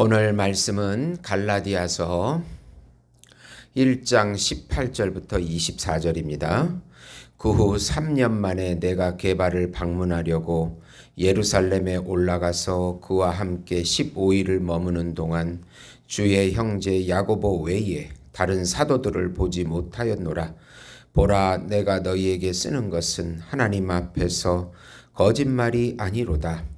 오늘 말씀은 갈라디아서 1장 18절부터 24절입니다. 그 후 3년 만에 내가 개발을 방문하려고 예루살렘에 올라가서 그와 함께 15일을 머무는 동안 주의 형제 야고보 외에 다른 사도들을 보지 못하였노라. 보라 내가 너희에게 쓰는 것은 하나님 앞에서 거짓말이 아니로다.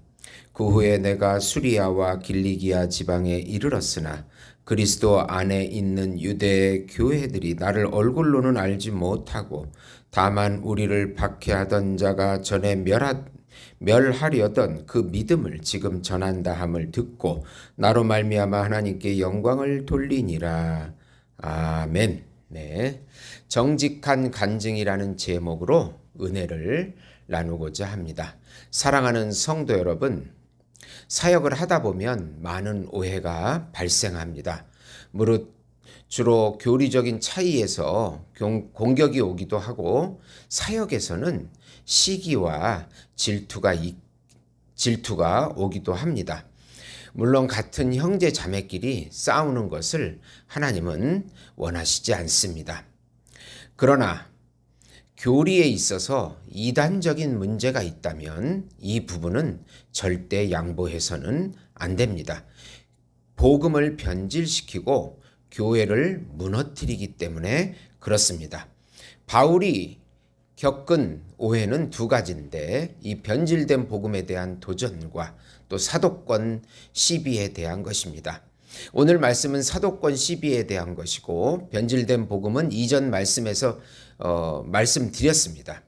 그 후에 내가 수리아와 길리기아 지방에 이르렀으나 그리스도 안에 있는 유대 교회들이 나를 얼굴로는 알지 못하고 다만 우리를 박해하던 자가 전에 멸하, 멸하려던 그 믿음을 지금 전한다 함을 듣고 나로 말미암아 하나님께 영광을 돌리니라. 아멘. 네. 정직한 간증이라는 제목으로 은혜를 나누고자 합니다. 사랑하는 성도 여러분, 사역을 하다 보면 많은 오해가 발생합니다. 무릇 주로 교리적인 차이에서 공격이 오기도 하고 사역에서는 시기와 질투가 질투가 오기도 합니다. 물론 같은 형제 자매끼리 싸우는 것을 하나님은 원하시지 않습니다. 그러나 교리에 있어서 이단적인 문제가 있다면 이 부분은 절대 양보해서는 안 됩니다. 복음을 변질시키고 교회를 무너뜨리기 때문에 그렇습니다. 바울이 겪은 오해는 두 가지인데 이 변질된 복음에 대한 도전과 또 사도권 시비에 대한 것입니다. 오늘 말씀은 사도권 시비에 대한 것이고 변질된 복음은 이전 말씀에서 어, 말씀드렸습니다.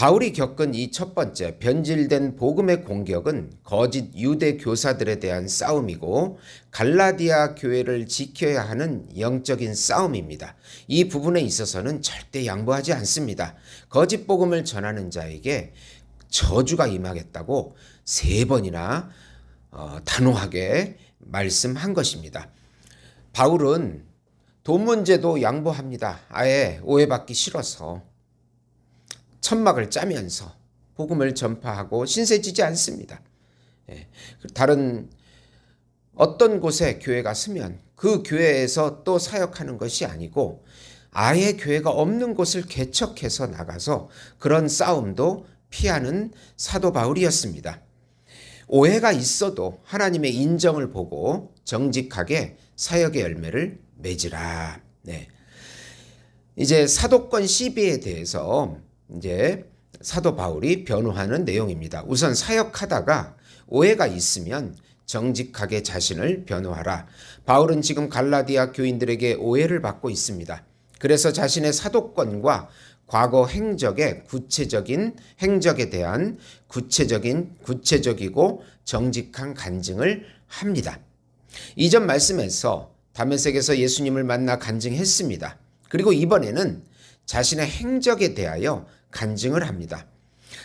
바울이 겪은 이 첫 번째 변질된 복음의 공격은 거짓 유대 교사들에 대한 싸움이고 갈라디아 교회를 지켜야 하는 영적인 싸움입니다. 이 부분에 있어서는 절대 양보하지 않습니다. 거짓 복음을 전하는 자에게 저주가 임하겠다고 세 번이나 어, 단호하게 말씀한 것입니다. 바울은 돈 문제도 양보합니다. 아예 오해받기 싫어서 천막을 짜면서 복음을 전파하고 신세지지 않습니다. 예. 다른 어떤 곳에 교회가 서면 그 교회에서 또 사역하는 것이 아니고 아예 교회가 없는 곳을 개척해서 나가서 그런 싸움도 피하는 사도 바울이었습니다. 오해가 있어도 하나님의 인정을 보고 정직하게 사역의 열매를 맺으라. 네. 이제 사도권 시비에 대해서 이제 사도 바울이 변호하는 내용입니다. 우선 사역하다가 오해가 있으면 정직하게 자신을 변호하라. 바울은 지금 갈라디아 교인들에게 오해를 받고 있습니다. 그래서 자신의 사도권과 과거 행적의 구체적인 행적에 대한 구체적인 구체적이고 정직한 간증을 합니다. 이전 말씀에서 다메섹에서 예수님을 만나 간증했습니다. 그리고 이번에는 자신의 행적에 대하여 간증을 합니다.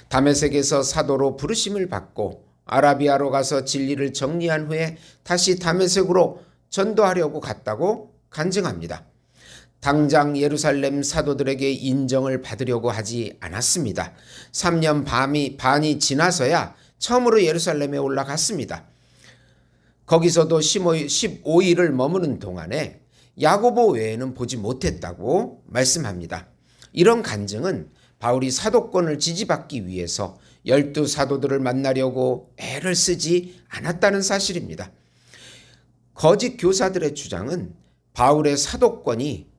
다메섹에서 사도로 부르심을 받고 아라비아로 가서 진리를 정리한 후에 다시 다메섹으로 전도하려고 갔다고 간증합니다. 당장 예루살렘 사도들에게 인정을 받으려고 하지 않았습니다. 3년 반이, 반이 지나서야 처음으로 예루살렘에 올라갔습니다. 거기서도 15일을 머무는 동안에 야고보 외에는 보지 못했다고 말씀합니다. 이런 간증은 바울이 사도권을 지지받기 위해서 열두 사도들을 만나려고 애를 쓰지 않았다는 사실입니다. 거짓 교사들의 주장은 바울의 사도권이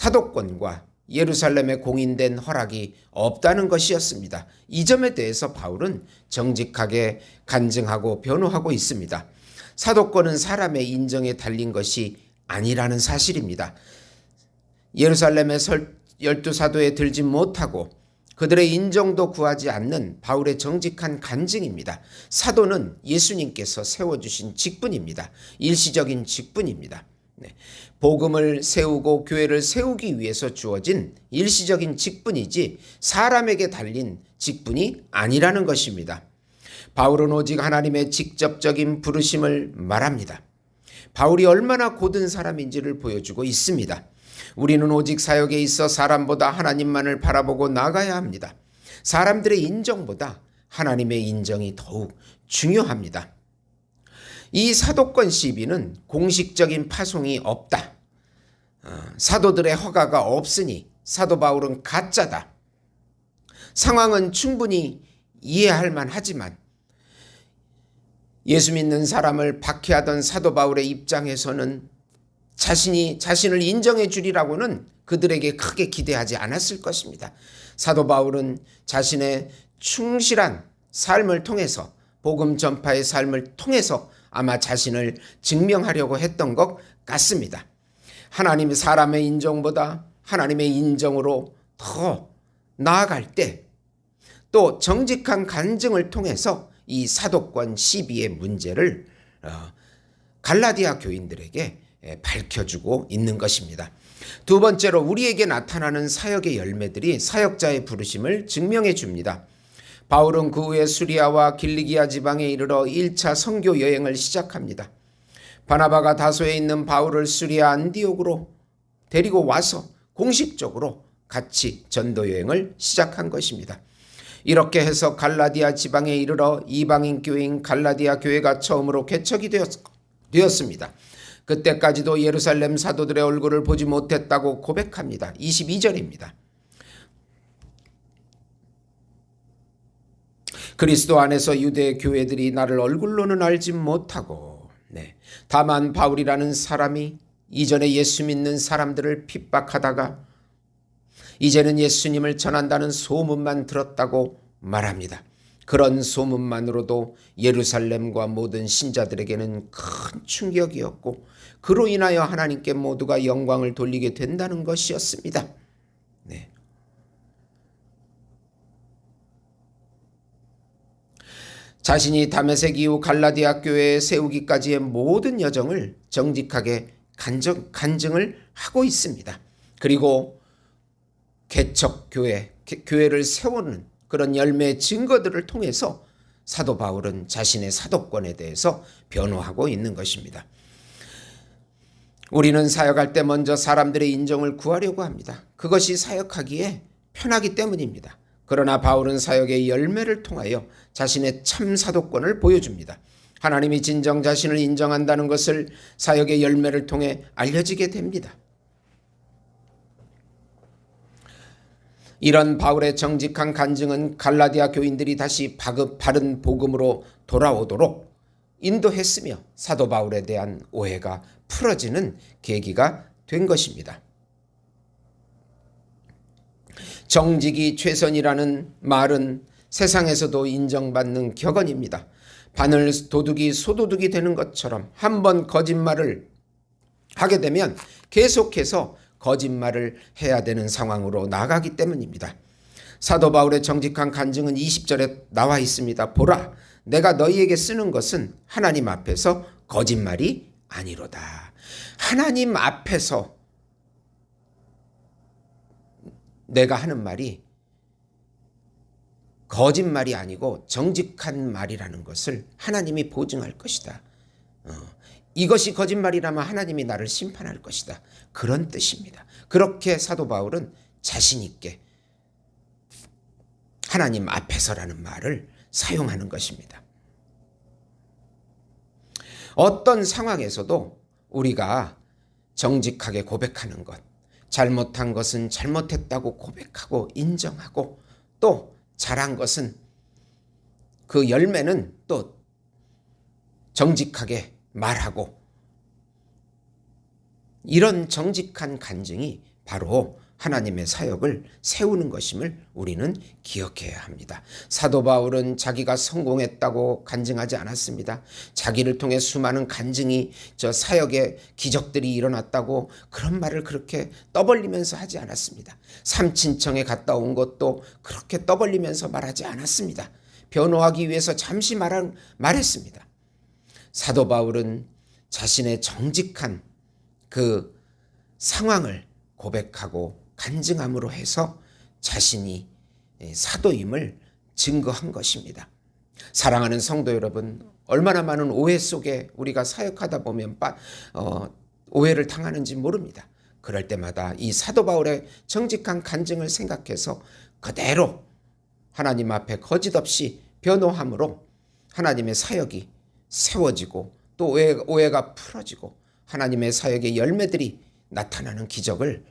사도권과 예루살렘에 공인된 허락이 없다는 것이었습니다. 이 점에 대해서 바울은 정직하게 간증하고 변호하고 있습니다. 사도권은 사람의 인정에 달린 것이 아니라는 사실입니다. 예루살렘에 열두 사도에 들지 못하고 그들의 인정도 구하지 않는 바울의 정직한 간증입니다. 사도는 예수님께서 세워주신 직분입니다. 일시적인 직분입니다. 네. 복음을 세우고 교회를 세우기 위해서 주어진 일시적인 직분이지 사람에게 달린 직분이 아니라는 것입니다. 바울은 오직 하나님의 직접적인 부르심을 말합니다. 바울이 얼마나 고든 사람인지를 보여주고 있습니다. 우리는 오직 사역에 있어 사람보다 하나님만을 바라보고 나가야 합니다. 사람들의 인정보다 하나님의 인정이 더욱 중요합니다. 이 사도권 시비는 공식적인 파송이 없다. 어, 사도들의 허가가 없으니 사도 바울은 가짜다. 상황은 충분히 이해할 만하지만 예수 믿는 사람을 박해하던 사도 바울의 입장에서는 자신이 자신을 인정해 주리라고는 그들에게 크게 기대하지 않았을 것입니다. 사도 바울은 자신의 충실한 삶을 통해서 복음 전파의 삶을 통해서 아마 자신을 증명하려고 했던 것 같습니다. 하나님의 사람의 인정보다 하나님의 인정으로 더 나아갈 때 또 정직한 간증을 통해서 이 사도권 시비의 문제를 어, 갈라디아 교인들에게 밝혀주고 있는 것입니다. 두 번째로 우리에게 나타나는 사역의 열매들이 사역자의 부르심을 증명해 줍니다. 바울은 그 후에 수리아와 길리기아 지방에 이르러 1차 선교 여행을 시작합니다. 바나바가 다소에 있는 바울을 수리아 안디옥으로 데리고 와서 공식적으로 같이 전도 여행을 시작한 것입니다. 이렇게 해서 갈라디아 지방에 이르러 이방인 교회인 갈라디아 교회가 처음으로 개척이 되었습니다. 그때까지도 예루살렘 사도들의 얼굴을 보지 못했다고 고백합니다. 22절입니다. 그리스도 안에서 유대 교회들이 나를 얼굴로는 알지 못하고 네. 다만 바울이라는 사람이 이전에 예수 믿는 사람들을 핍박하다가 이제는 예수님을 전한다는 소문만 들었다고 말합니다. 그런 소문만으로도 예루살렘과 모든 신자들에게는 큰 충격이었고 그로 인하여 하나님께 모두가 영광을 돌리게 된다는 것이었습니다. 네. 자신이 다메섹 이후 갈라디아 교회에 세우기까지의 모든 여정을 정직하게 간증, 간증을 하고 있습니다. 그리고 개척 교회, 교회를 세우는 그런 열매 증거들을 통해서 사도 바울은 자신의 사도권에 대해서 변호하고 있는 것입니다. 우리는 사역할 때 먼저 사람들의 인정을 구하려고 합니다. 그것이 사역하기에 편하기 때문입니다. 그러나 바울은 사역의 열매를 통하여 자신의 참 사도권을 보여줍니다. 하나님이 진정 자신을 인정한다는 것을 사역의 열매를 통해 알려지게 됩니다. 이런 바울의 정직한 간증은 갈라디아 교인들이 다시 바른 복음으로 돌아오도록 인도했으며 사도 바울에 대한 오해가 풀어지는 계기가 된 것입니다. 정직이 최선이라는 말은 세상에서도 인정받는 격언입니다. 바늘 도둑이 소도둑이 되는 것처럼 한 번 거짓말을 하게 되면 계속해서 거짓말을 해야 되는 상황으로 나가기 때문입니다. 사도 바울의 정직한 간증은 20절에 나와 있습니다. 보라, 내가 너희에게 쓰는 것은 하나님 앞에서 거짓말이 아니로다. 하나님 앞에서 내가 하는 말이 거짓말이 아니고 정직한 말이라는 것을 하나님이 보증할 것이다. 어, 이것이 거짓말이라면 하나님이 나를 심판할 것이다. 그런 뜻입니다. 그렇게 사도 바울은 자신 있게 하나님 앞에서라는 말을 사용하는 것입니다. 어떤 상황에서도 우리가 정직하게 고백하는 것, 잘못한 것은 잘못했다고 고백하고 인정하고 또 잘한 것은 그 열매는 또 정직하게 말하고 이런 정직한 간증이 바로 하나님의 사역을 세우는 것임을 우리는 기억해야 합니다. 사도 바울은 자기가 성공했다고 간증하지 않았습니다. 자기를 통해 수많은 간증이 저 사역의 기적들이 일어났다고 그런 말을 그렇게 떠벌리면서 하지 않았습니다. 삼친청에 갔다 온 것도 그렇게 떠벌리면서 말하지 않았습니다. 변호하기 위해서 잠시 말한, 말했습니다. 사도 바울은 자신의 정직한 그 상황을 고백하고 간증함으로 해서 자신이 사도임을 증거한 것입니다. 사랑하는 성도 여러분, 얼마나 많은 오해 속에 우리가 사역하다 보면 어, 오해를 당하는지 모릅니다. 그럴 때마다 이 사도 바울의 정직한 간증을 생각해서 그대로 하나님 앞에 거짓없이 변호함으로 하나님의 사역이 세워지고 또 오해, 오해가 풀어지고 하나님의 사역의 열매들이 나타나는 기적을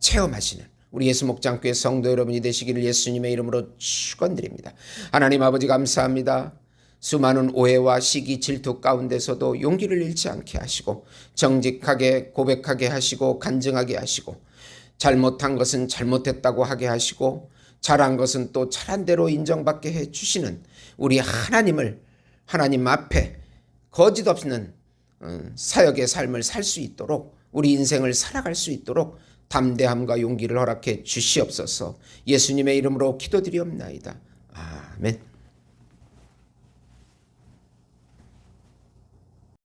체험하시는 우리 예수 목장교회 성도 여러분이 되시기를 예수님의 이름으로 축원드립니다. 하나님 아버지 감사합니다. 수많은 오해와 시기 질투 가운데서도 용기를 잃지 않게 하시고 정직하게 고백하게 하시고 간증하게 하시고 잘못한 것은 잘못했다고 하게 하시고 잘한 것은 또 잘한 대로 인정받게 해 주시는 우리 하나님을 하나님 앞에 거짓 없는 어, 사역의 삶을 살 수 있도록 우리 인생을 살아갈 수 있도록 담대함과 용기를 허락해 주시옵소서 예수님의 이름으로 기도드리옵나이다. 아멘.